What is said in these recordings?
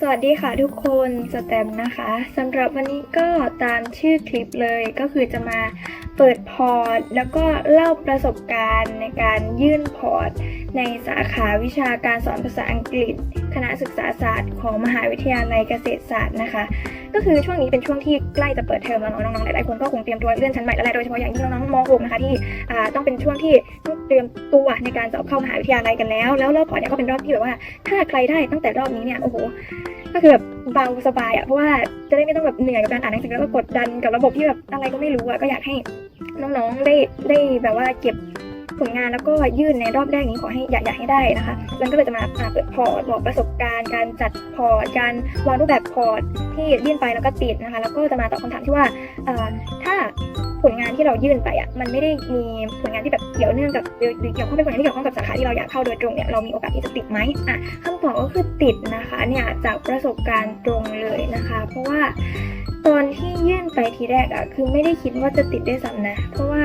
สวัสดีค่ะทุกคนสแตมนะคะสำหรับวันนี้ก็ตามชื่อคลิปเลยก็คือจะมาเปิดพอร์ต แล้วก็เล่าประสบการณ์ในการยื่นพอร์ต ในสาขาวิชาการสอนภาษาอังกฤษ คณะศึกษาศาสตร์ของมหาวิทยาลัยเกษตรศาสตร์นะคะ ก็คือช่วงนี้เป็นช่วงที่ใกล้จะเปิดเทอมแล้วน้องๆหลายๆคนก็คงเตรียมตัวเลื่อนชั้นใหม่แล้วแหละโดยเฉพาะอย่างยิ่งน้องๆม .6 นะคะที่ต้องเป็นช่วงที่ต้องเตรียมตัวในการสอบเข้ามหาวิทยาลัยกันแล้ว แล้วรอบพอร์ตเนี่ยก็เป็นรอบที่แบบว่า ถ้าใครได้ตั้งแต่รอบนี้เนี่ยโอ้โหก็คือแบบเบาสบายอะเพราะว่าจะได้ไม่ต้องแบบเหนื่อยกับการอ่านหนังสือแล้วก็กดดันกับระบบที่แบบอะไรก็ไม่รู้อะก็อยากให้น้องๆได้ได้แบบว่าเก็บ ผลงานแล้วก็ยื่นในรอบแรกนี้ขอให้อยากอยากให้ได้นะคะแล้วก็เลยจะมาเปิดพอร์ตบอกประสบการณ์ การจัดพอร์ตการวางรูปแบบพอร์ตที่ยื่นไปแล้วก็ติดนะคะแล้วก็จะมาตอบคำถามที่ว่าถ้าผลงานที่เรายื่นไปอะมันไม่ได้มีผลงานที่แบบเกี่ยวเนื่องกับหรือเกี่ยวข้องเป็นผลงานที่เกี่ยวข้องกับสาขาที่เราอยากเข้าโดยตรงเนี่ยเรามีโอกาสที่จะติดไหมอะคำตอบก็คือติดนะคะเนี่ยจากประสบการณ์ตรงเลยนะคะ เพราะว่าตอนที่ยื่นไปทีแรกอะคือไม่ได้คิดว่าจะติดได้วยซ้ำนะ เพราะว่า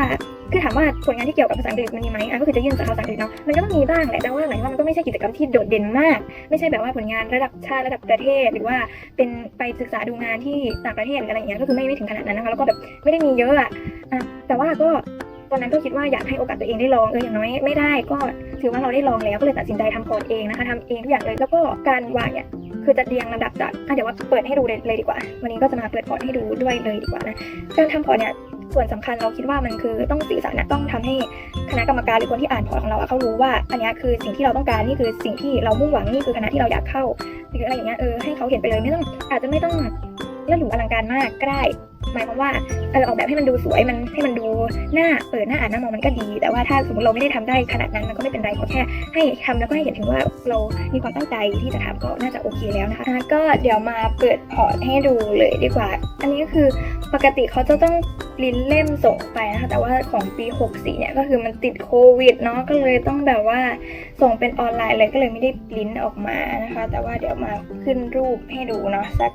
คือถามว่าผลงานที่เกี่ยวกับภาษาอังกฤษมันมีไหมอะก็คือจะยื่นสาขาภาษาอังกฤษเนาะมันก็ต้องมีบ้างแหละแต่ว่าหมายว่ามันก็ไม่ใช่กิจกรรมที่โดดเด่นมาก ไม่ใช่แบบว่าผลงานระดับชาติระดับประเทศ หรือว่าเป็นไปศึกษาดูงานที่ต่างประเทศหรืออะไรอย่างเงี้ยก็คือไม่ไม่ถึงขนาดนั้นนะคะแล้วก็แบบไม่ได้มีเยอะอะแต่ว่าก็ตอนนั้นก็คิดว่าอยากให้โอกาสตัวเองได้ลองเอออย่างน้อยไม่ได้ก็ถือว่าเราได้ลองแล้วก็เลยตัดสินใจทำพอร์ตเองนะคะทำเองทุกอย่างเลยแล้วก็การวางเนี่ยคือจะเรียงลำดับจากอะเดี๋ยวว่าเปิดให้ดูเลยดีกว่า วันนี้ก็จะมาเปิดพอร์ตให้ดูด้วยเลยดีกว่านะการทำพอร์ตเนี่ย ส่วนสำคัญเราคิดว่ามันคือต้องสื่อสารนะต้องทำให้คณะกรรมการหรือคนที่อ่านพอร์ตของเราเขารู้ว่า อันนี้คือสิ่งที่เราต้องการนี่คือสิ่งที่เรามุ่งหวังนี่คือคณะที่เราอยากเข้าหรืออะไรอย่างเงี้ยเออให้เขาเห็นไปเลยไม่ต้องอาจจะไม่ต้องเลื่อนหรูอลังการมากก็ได้ หมายความว่าเออออกแบบให้มันดูสวยมันให้มันดูหน้าเปิดหน้าอ่านหน้ามองมันก็ดี แต่ว่าถ้าสมมติเราไม่ได้ทำได้ขนาดนั้นมันก็ไม่เป็นไรขอแค่ให้ทำแล้วก็ให้เห็นถึงว่าเรามีความตั้งใจที่จะทำก็น่าจะโอเคแล้วนะคะก็เดี๋ยวมาเปิดพอร์ตให้ดูเลยดีกว่า อันนี้ก็คือปกติเขาจะต้องปริ้นเล่มส่งไปนะคะแต่ว่าของปี 64 เนี่ยก็คือมันติดโควิดเนาะก็เลยต้องแบบว่าส่งเป็นออนไลน์เลยก็เลยไม่ได้ปริ้นออกมานะคะ แต่ว่าเดี๋ยวมาขึ้นรูปให้ดูเนาะสัก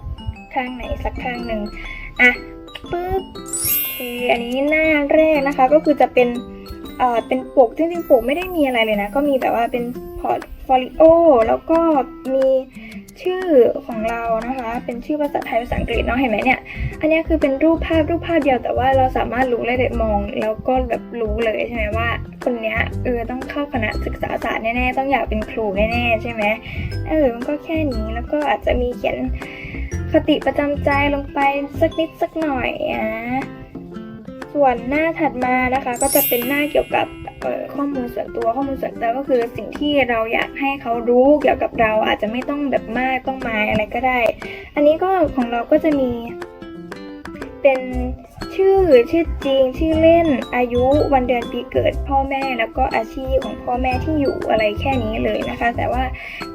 ข้างไหนสักข้างหนึ่งอะ ปึ๊บอเคอันนี้หน้าแรกนะคะก็คือจะเป็นเอ่อเป็นปกจริงๆปกไม่ได้มีอะไรเลยนะ ก็มีแบบว่าเป็นพอร์ตโฟลิโอแล้วก็มีชื่อของเรานะคะ เป็นชื่อภาษาไทยภาษาอังกฤษเนาะเห็นไหมเนี่ย อันนี้คือเป็นรูปภาพรูปภาพเดียวแต่ว่าเราสามารถรู้เลยเลยมอง แล้วก็แบบรู้เลยใช่ไหมว่าคนเนี้ยเออต้องเข้าคณะศึกษาศาสตร์แน่ๆต้องอยากเป็นครูแน่ๆใช่ไหมเออมันก็แค่นี้แล้วก็อาจจะมีเขียน คติประจำใจลงไปสักนิดสักหน่อยอะส่วนหน้าถัดมานะคะ ก็จะเป็นหน้าเกี่ยวกับข้อมูลส่วนตัวข้อมูลส่วนตัวก็คือสิ่งที่เราอยากให้เขารู้เกี่ยวกับเราอาจจะไม่ต้องแบบมากต้องมาอะไรก็ได้ อันนี้ก็ของเราก็จะมี เป็นชื่อชื่อจริงชื่อเล่นอายุวันเดือนปีเกิดพ่อแม่แล้วก็อาชีพของพ่อแม่ที่อยู่อะไรแค่นี้เลยนะคะ แต่ว่า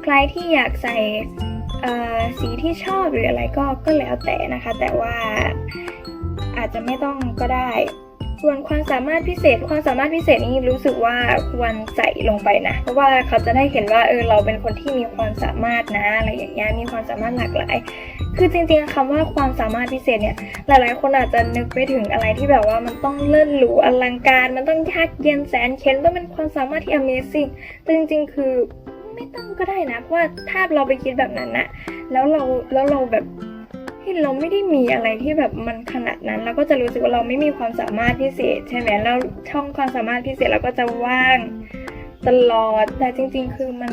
ใครที่อยากใส่ สีที่ชอบหรืออะไรก็ก็แล้วแต่นะคะ แต่ว่าอาจจะไม่ต้องก็ได้ ส่วนความสามารถพิเศษ ความสามารถพิเศษนี้รู้สึกว่าควรใส่ลงไปนะ เพราะว่าเขาจะได้เห็นว่าเออเราเป็นคนที่มีความสามารถนะอะไรอย่างเงี้ยมีความสามารถหลากหลาย คือจริงๆคำว่าความสามารถพิเศษเนี่ย หลายๆ คนอาจจะนึกไปถึงอะไรที่แบบว่ามันต้องเลิศหรูอลังการ มันต้องยากเย็นแสนเข็นต้องเป็นความสามารถที่ Amazing แต่จริงๆ คือ ไม่ต้องก็ได้นะเพราะว่าถ้าเราไปคิดแบบนั้นนะแล้วเราแล้วเราแบบเฮ้ยเราไม่ได้มีอะไรที่แบบมันขนาดนั้น เราก็จะรู้สึกว่าเราไม่มีความสามารถพิเศษ ใช่ไหมแล้วช่องความสามารถพิเศษเราก็จะว่างตลอดแต่จริง ๆ คือมัน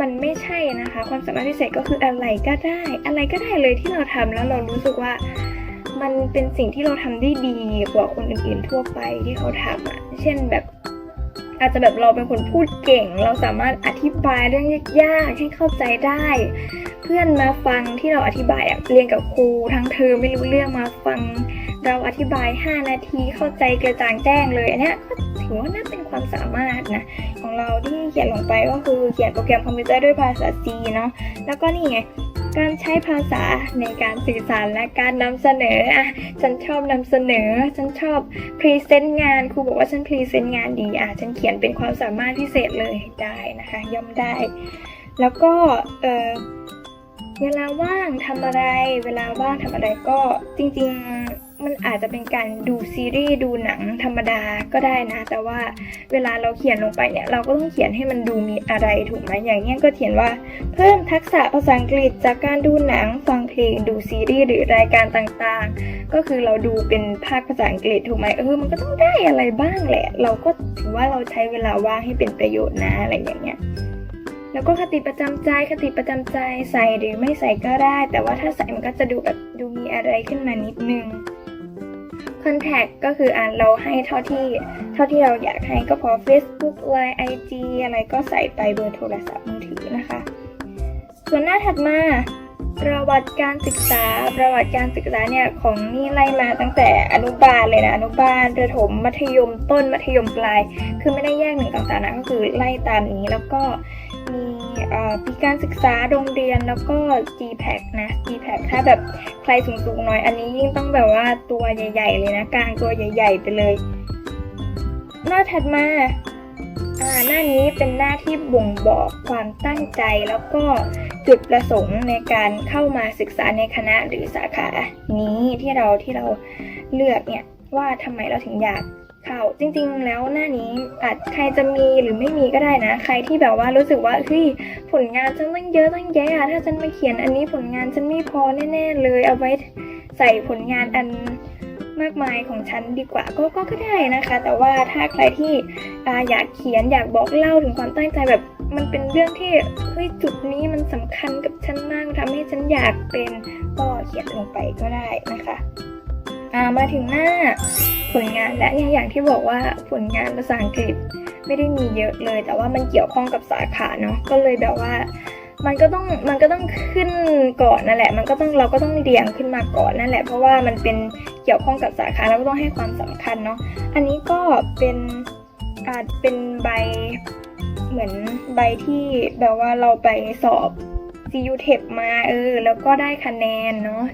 มันไม่ใช่นะคะ ความสามารถพิเศษก็คืออะไรก็ได้ อะไรก็ได้เลยที่เราทำแล้วเรารู้สึกว่ามันเป็นสิ่งที่เราทำได้ดีกว่าคนอื่นๆทั่วไปที่เขาทำอะ เช่นแบบ อาจจะแบบเราเป็นคนพูดเก่ง เราสามารถอธิบายเรื่องยากๆให้เข้าใจได้ เพื่อนมาฟังที่เราอธิบายเรียนกับครูทั้งเทอมไม่รู้เรื่องมาฟัง เราอธิบาย 5 นาทีเข้าใจกระจ่างแจ้งเลยอันนี้ก็ถือว่าน่าเป็นความสามารถนะของเราที่เขียนลงไปก็คือเขียนโปรแกรมคอมพิวเตอร์ด้วยภาษา C เนาะแล้วก็นี่ไง การใช้ภาษาในการสื่อสารและการนำเสนออะฉันชอบนำเสนอ ฉันชอบพรีเซนต์งานครูบอกว่าฉันพรีเซนต์งานดีอะฉันเขียนเป็นความสามารถพิเศษเลยได้นะคะ ย่อมได้ แล้วก็เออเวลาว่างทำอะไร เวลาว่างทำอะไรก็จริง ๆ มันอาจจะเป็นการดูซีรีส์ดูหนังธรรมดาก็ได้นะ แต่ว่าเวลาเราเขียนลงไปเนี่ย เราก็ต้องเขียนให้มันดูมีอะไรถูกไหมอย่างเงี้ยก็เขียนว่า เพิ่มทักษะภาษาอังกฤษจากการดูหนังฟังเพลงดูซีรีส์หรือรายการต่างๆ ก็คือเราดูเป็นภาคภาษาอังกฤษถูกไหมเออมันก็ต้องได้อะไรบ้างแหละ เราก็ถือว่าเราใช้เวลาว่างให้เป็นประโยชน์นะอะไรอย่างเงี้ยแล้วก็คติประจำใจคติประจำใจใส่หรือไม่ใส่ก็ได้ แต่ว่าถ้าใส่มันก็จะดูแบบดูมีอะไรขึ้นมานิดนึง contact ก็คืออ่านเราให้เท่าที่เท่าที่เราอยากให้ก็พอ Facebook Line IG อะไรก็ใส่ไปเบอร์โทรศัพท์มือถือนะคะ ส่วนหน้าถัดมาประวัติการศึกษาประวัติการศึกษาเนี่ยของนี่ไล่มาตั้งแต่อนุบาลเลยนะอนุบาลประถมมัธยมต้นมัธยมปลาย คือไม่ได้แยกหนึ่งต่างๆนะก็คือไล่ตามนี้แล้วก็ ปีการศึกษาโรงเรียนแล้วก็ GPAC นะ GPAC ถ้าแบบใครสูงๆหน่อยอันนี้ยิ่งต้องแบบว่าตัวใหญ่ ๆ เลยนะกลางตัวใหญ่ ๆ ไปเลย หน้าถัดมาอ่าหน้านี้เป็นหน้าที่บ่งบอกความตั้งใจแล้วก็จุดประสงค์ในการเข้ามาศึกษาในคณะหรือสาขานี้ที่เราที่เราเลือกเนี่ยว่าทำไมเราถึงอยาก ข้าจริง ๆ แล้วหน้านี้อาจใครจะมีหรือไม่มีก็ได้นะ ใครที่แบบว่ารู้สึกว่าเฮ้ยผลงานฉันตั้งเยอะตั้งแยะถ้าฉันมาเขียนอันนี้ผลงานฉันไม่พอแน่ๆเลยเอาไว้ใส่ผลงานอันมากมายของฉันดีกว่าก็ก็ก็ได้นะคะ แต่ว่าถ้าใครที่ออยากเขียนอยากบอกเล่าถึงความตั้งใจแบบมันเป็นเรื่องที่เฮ้ยจุดนี้มันสำคัญกับฉันมากทำให้ฉันอยากเป็นก็เขียนลงไปก็ได้นะคะ อ่ามาถึงหน้าผลงานและอย่างที่บอกว่าผลงานภาษาอังกฤษไม่ได้มีเยอะเลย แต่ว่ามันเกี่ยวข้องกับสาขาเนาะก็เลยแบบว่า มันก็ต้องมันก็ต้องขึ้นก่อนนั่นแหละ มันก็ต้องเราก็ต้องเรียงขึ้นมาก่อนนั่นแหละ เพราะว่ามันเป็นเกี่ยวข้องกับสาขาเราก็ต้องให้ความสำคัญเนาะอันนี้ก็เป็นอาจเป็นใบเหมือนใบที่แบบว่าเราไปสอบ CU t e p มาเออแล้วก็ได้คะแนนเนาะ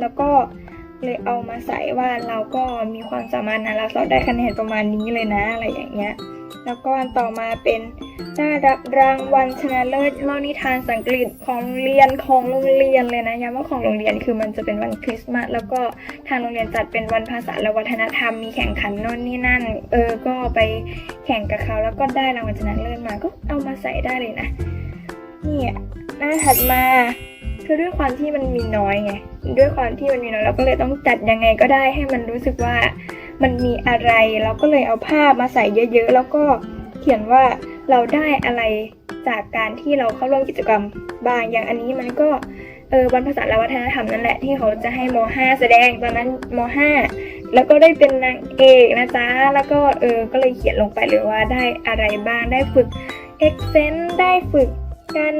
แล้วก็ เลยเอามาใส่ว่าเราก็มีความสามารถนะเราสอบได้คะแนนประมาณนี้เลยนะอะไรอย่างเงี้ย แล้วก็อันต่อมาเป็นได้รับรางวัลชนะเลิศเล่านิทานสังกฤษของโรงเรียนของโรงเรียนเลยนะย้ำว่าของโรงเรียนคือมันจะเป็นวันคริสต์มาสแล้วก็ทางโรงเรียนจัดเป็นวันภาษาและวัฒนธรรมมีแข่งขันโน่นนี่นั่น เออก็ไปแข่งกับเขาแล้วก็ได้รางวัลชนะเลิศมาก็เอามาใส่ได้เลยนะนี่หน้าถัดมา คือด้วยความที่มันมีน้อยไงด้วยความที่มันมีน้อยเราก็เลยต้องจัดยังไงก็ได้ให้มันรู้สึกว่ามันมีอะไรเราก็เลยเอาภาพมาใส่เยอะ ๆ แล้วก็เขียนว่าเราได้อะไรจากการที่เราเข้าร่วมกิจกรรมบางอย่างอันนี้มันก็เออวันภาษาและวัฒนธรรมนั่นแหละที่เขาจะให้ม .5 แสดงตอนนั้นม .5 แล้วก็ได้เป็นนางเอกนะจ๊ะแล้วก็เออก็เลยเขียนลงไปเลยว่าได้อะไรบ้างได้ฝึก accent ได้ฝึกการ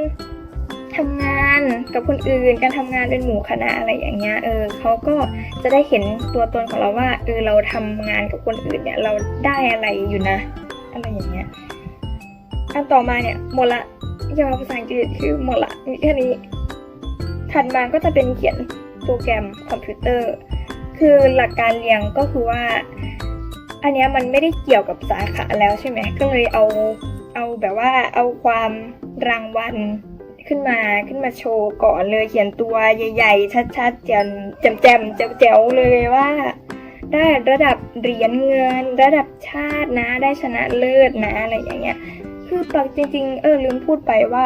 ทำงานกับคนอื่น การทำงานเป็นหมู่คณะอะไรอย่างเงี้ยเออเขาก็จะได้เห็นตัวตนของเราว่าเออเราทำงานกับคนอื่นเนี่ยเราได้อะไรอยู่นะ อะไรอย่างเงี้ยอันต่อมาเนี่ยหมดละยาภาษาอังกฤษคือหมดละมีแค่นี้ถัดมาก็จะเป็นเขียนโปรแกรมคอมพิวเตอร์ คือหลักการเรียงก็คือว่า อันนี้มันไม่ได้เกี่ยวกับสาขาแล้วใช่ไหมก็เลยเอาเอาแบบว่าเอาความรางวัล ขึ้นมาขึ้นมาโชว์ก่อนเลยเขียนตัวใหญ่ ๆ ชัดๆแจ่มแจ่มแจ่มแจ๋วเลยว่า ได้ระดับเหรียญเงิน ระดับชาตินะ ได้ชนะเลิศนะอะไรอย่างเงี้ย คือปกจริง ๆ เออลืมพูดไปว่า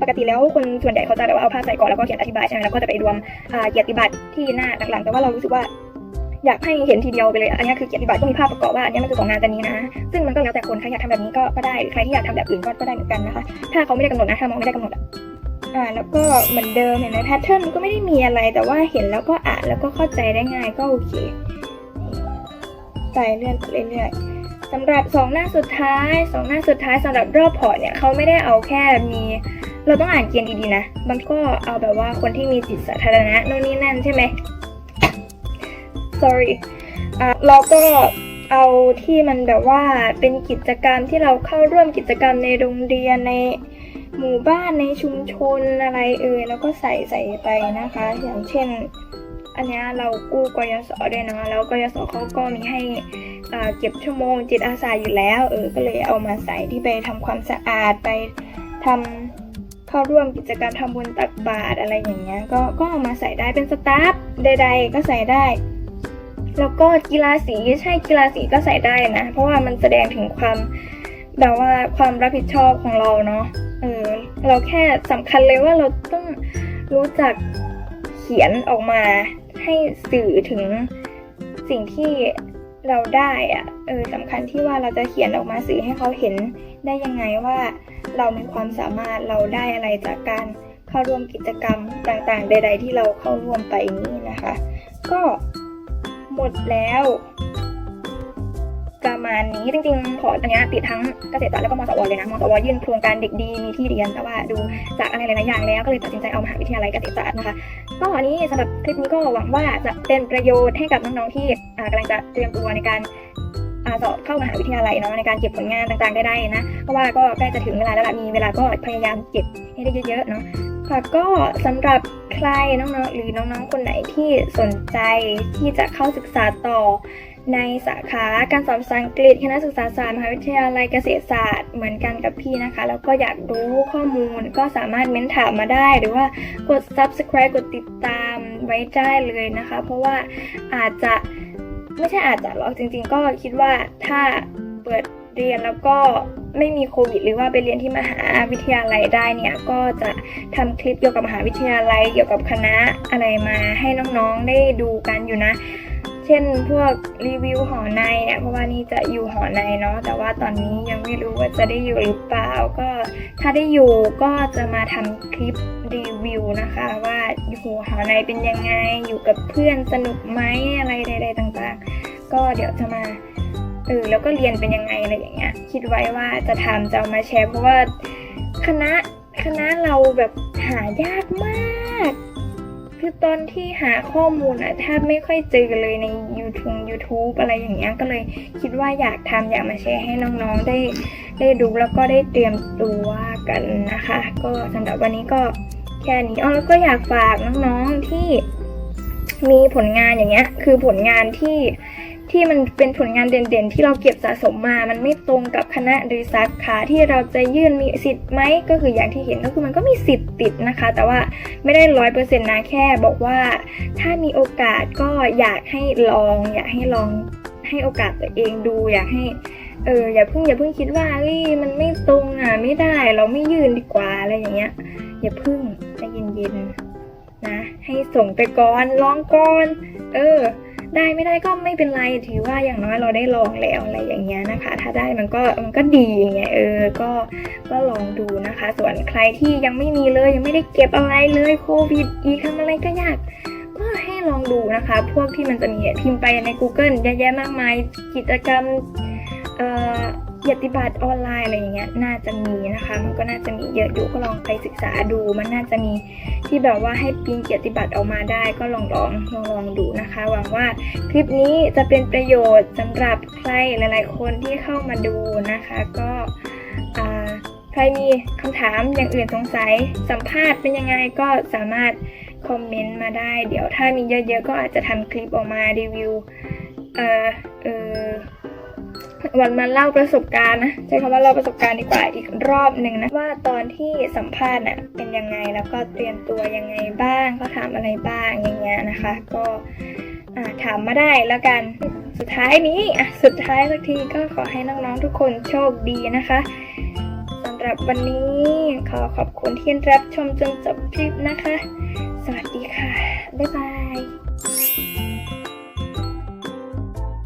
ปกติแล้วคนส่วนใหญ่เขาจะแบบว่าเอาภาใส่ก่อนแล้วก็เขียนอธิบายใช่ไหมแล้วก็จะไปรวมอ่าเกียรติบัตรที่หน้าหลังๆแต่ว่าเรารู้สึกว่า อยากให้เห็นทีเดียวไปเลย อันนี้คือเกียรติบัตรก็มีภาพประกอบว่าอันนี้มันคือของงานตัวนี้นะ ซึ่งมันก็แล้วแต่คนใครอยากทำแบบนี้ก็ก็ได้หรือใครที่อยากทำแบบอื่นก็ก็ได้เหมือนกันนะคะ ถ้าเขาไม่ได้กำหนดนะถ้ามองไม่ได้กำหนดอะอ่าแล้วก็เหมือนเดิมเห็นไหมแพทเทิร์นก็ไม่ได้มีอะไรแต่ว่าเห็นแล้วก็อ่านแล้วก็เข้าใจได้ง่ายก็โอเคไปเรื่อยๆเรื่อยๆสำหรับสองหน้าสุดท้ายสองหน้าสุดท้ายสำหรับรอบพอร์ตเนี่ยเขาไม่ได้เอาแค่มีเราต้องอ่านเกียนดีๆนะ บางก็เอาแบบว่าคนที่มีจิตสาธารณะโน่นนี่นั่นใช่ไหม sorry เราก็เอาที่มันแบบว่าเป็นกิจกรรมที่เราเข้าร่วมกิจกรรมในโรงเรียนในหมู่บ้านในชุมชนอะไรเอ่ยแล้วก็ใส่ใส่ไปนะคะ อย่างเช่น อันนี้เรากู้กยศด้วยเนาะแล้วกยศเขาก็มีให้เก็บชั่วโมงจิตอาสาอยู่แล้วเออก็เลยเอามาใส่ที่ไปทำความสะอาดไปทำเข้าร่วมกิจกรรมทำบุญตักบาตรอะไรอย่างเงี้ยก็ก็เอามาใส่ได้เป็นสตาฟใดๆก็ใส่ได้ แล้วก็กีฬาสีใช่กีฬาสีก็ใส่ได้นะ เพราะว่ามันแสดงถึงความแบบว่าความรับผิดชอบของเราเนาะเออเราแค่สำคัญเลยว่าเราต้องรู้จักเขียนออกมาให้สื่อถึงสิ่งที่เราได้อะเออสำคัญที่ว่าเราจะเขียนออกมาสื่อให้เขาเห็นได้ยังไงว่าเรามีความสามารถเราได้อะไรจากการเข้าร่วมกิจกรรมต่างๆ ใด ๆ ที่เราเข้าร่วมไปนี้นะคะ ก็ หมดแล้ว ประมาณนี้จริงๆขออันเนี้ติดทั้งเกษตรศาสตร์แล้วก็มสวเลยนะมสวยื่นโครงการเด็กดีมีที่เรียนแต่ว่าดูจากอะไรหลายๆอย่างแล้วก็เลยตัดสินใจเอามหาวิทยาลัยเกษตรศาสตร์นะคะก็อันนี้สำหรับคลิปนี้ก็หวังว่าจะเป็นประโยชน์ให้กับน้องๆที่กำลังจะเตรียมตัวในการสอบเข้ามหาวิทยาลัยเนาะในการเก็บผลงานต่างๆได้ๆนะเพราะว่าก็ใกล้จะถึงเวลาแล้วล่ะมีเวลาก็พยายามเก็บให้ได้เยอะๆเนาะ ค่ะก็สำหรับใครน้องๆ หรือน้องๆ คนไหนที่สนใจที่จะเข้าศึกษาต่อในสาขาการสอนภาษาอังกฤษคณะศึกษาศาสตร์มหาวิทยาลัยเกษตรศาสตร์เหมือนกันกับพี่นะคะ แล้วก็อยากรู้ข้อมูลก็สามารถเม้นถามมาได้ หรือว่ากด subscribe กดติดตามไว้ได้เลยนะคะ เพราะว่าอาจจะไม่ใช่อาจจะหรอกจริง ๆ ก็คิดว่าถ้าเปิดเรียนแล้วก็ ไม่มีโควิด หรือว่าไปเรียนที่มหาวิทยาลัยได้เนี่ยก็จะทำคลิปเกี่ยวกับมหาวิทยาลัยเกี่ยวกับคณะอะไรมาให้น้องๆได้ดูกันอยู่นะ เช่นพวกรีวิวหอในเนี่ยเพราะว่านี่จะอยู่หอในเนาะแต่ว่าตอนนี้ยังไม่รู้ว่าจะได้อยู่หรือเปล่าก็ถ้าได้อยู่ก็จะมาทำคลิปรีวิวนะคะ ว่าอยู่หอในเป็นยังไงอยู่กับเพื่อนสนุกไหมอะไรใดๆต่างๆ ก็เดี๋ยวจะมา เออแล้วก็เรียนเป็นยังไงอะไรอย่างเงี้ย คิดไว้ว่าจะทำจะเอามาแชร์เพราะว่าคณะคณะเราแบบหายากมาก คือตอนที่หาข้อมูลอะแทบไม่ค่อยเจอเลยใน YouTube YouTube อะไรอย่างเงี้ยก็เลยคิดว่าอยากทำอยากมาแชร์ให้น้องๆได้ได้ดูแล้วก็ได้เตรียมตัวกันนะคะ ก็สำหรับวันนี้ก็แค่นี้อ๋อแล้วก็อยากฝากน้องๆที่มีผลงานอย่างเงี้ย คือผลงานที่ ที่มันเป็นผลงานเด่นๆ ที่เราเก็บสะสมมา มันไม่ตรงกับคณะหรือสาขาที่เราจะยื่นมีสิทธิ์ไหมก็คืออย่างที่เห็นก็คือมันก็มีสิทธิ์ติดนะคะ แต่ว่าไม่ได้ร้อยเปอร์เซ็นต์นะแค่บอกว่า ถ้ามีโอกาสก็อยากให้ลอง อยากให้ลองให้โอกาสตัวเองดูอยากให้เอออย่าเพิ่งอย่าเพิ่งคิดว่าเอ้ยมันไม่ตรงอะไม่ได้เราไม่ยื่นดีกว่าอะไรอย่างเงี้ย อย่าเพิ่งใจเย็นๆนะ ให้ส่งไปก่อนลองก่อน เออ ได้ไม่ได้ก็ไม่เป็นไรถือว่าอย่างน้อยเราได้ลองแล้วอะไรอย่างเงี้ยนะคะ ถ้าได้มันก็มันก็ดีอย่างเออก็ก็ลองดูนะคะ ส่วนใครที่ยังไม่มีเลยยังไม่ได้เก็บอะไรเลยโควิดอีกทำอะไรก็ยากก็ให้ลองดูนะคะ พวกที่มันจะมีพิมพ์ไปใน Google เยอะแยะมากมายกิจกรรมเอ่อ เกียรติบัตรออนไลน์อะไรอย่างเงี้ยน่าจะมีนะคะ มันก็น่าจะมีเยอะอยู่ก็ลองไปศึกษาดู มันน่าจะมีที่แบบว่าให้ปริ้นเกียรติบัตรออกมาได้ ก็ลองลองลองลองดูนะคะ หวังว่าคลิปนี้จะเป็นประโยชน์สำหรับใครหลาย ๆ คนที่เข้ามาดูนะคะ ก็ใครมีคำถามอย่างอื่นสงสัยสัมภาษณ์เป็นยังไงก็สามารถคอมเมนต์มาได้ เดี๋ยวถ้ามีเยอะ ๆ ก็อาจจะทำคลิปออกมารีวิวเอ่อเอ่อ วันมาเล่าประสบการณ์นะใช้คำว่าเล่าประสบการณ์ดีกว่าอีกรอบหนึ่งนะว่าตอนที่สัมภาษณ์น่ะเป็นยังไงแล้วก็เตรียมตัวยังไงบ้างก็ถามอะไรบ้างอย่างเงี้ยนะคะ ก็ถามมาได้แล้วกันสุดท้ายนี้อะสุดท้ายสักทีก็ขอให้น้องๆทุกคนโชคดีนะคะสำหรับวันนี้ขอขอบคุณที่รับชมจนจบคลิปนะคะ สวัสดีค่ะบ๊ายบาย